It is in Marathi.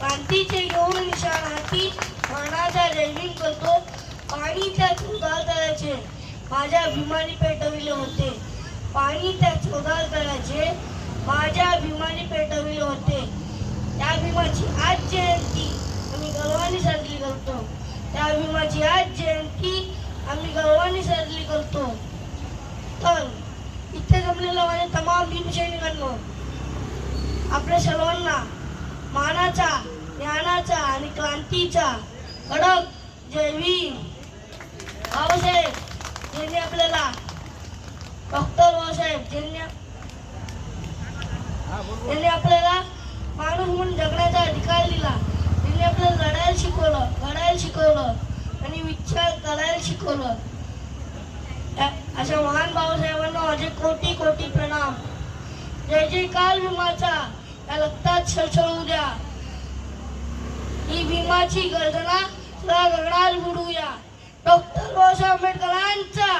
क्रांतीचे येऊन निशाण हाती मानाचा जयभीम करतो पाणी त्या चौदार तळाचे माझ्या अभिमानी पेटविले होते. पाणी त्या चौदार तळाचे माझ्या अभिमानी पेटविले होते. त्या भीमाची आज जयंती आम्ही गर्वाने साजरी करतो. त्या भीमाची आज जयंती आम्ही गर्वाने साजरी करतो. तर इथे जमलेलं माझ्या तमाम भीमसैनिकांना आपल्या सर्वांना मानाचा आणि क्रांतीचा कडक जय बाबासाहेब ज्यांनी आपल्याला डॉक्टर बाबासाहेब ज्यांनी त्यांनी आपल्याला माणूस म्हणून जगण्याचा अधिकार दिला त्यांनी आपल्याला लढायला शिकवलं घडायला शिकवलं आणि विचार करायला शिकवलं. अशा महान बाबासाहेबांना माझे कोटी कोटी प्रणाम. जय जय काल विमाचा या रक्तात छळछळू द्या. ही भीमाची गर्जना सदा गगनात बुडूया डॉक्टर बाबासाहेब आंबेडकरांचा.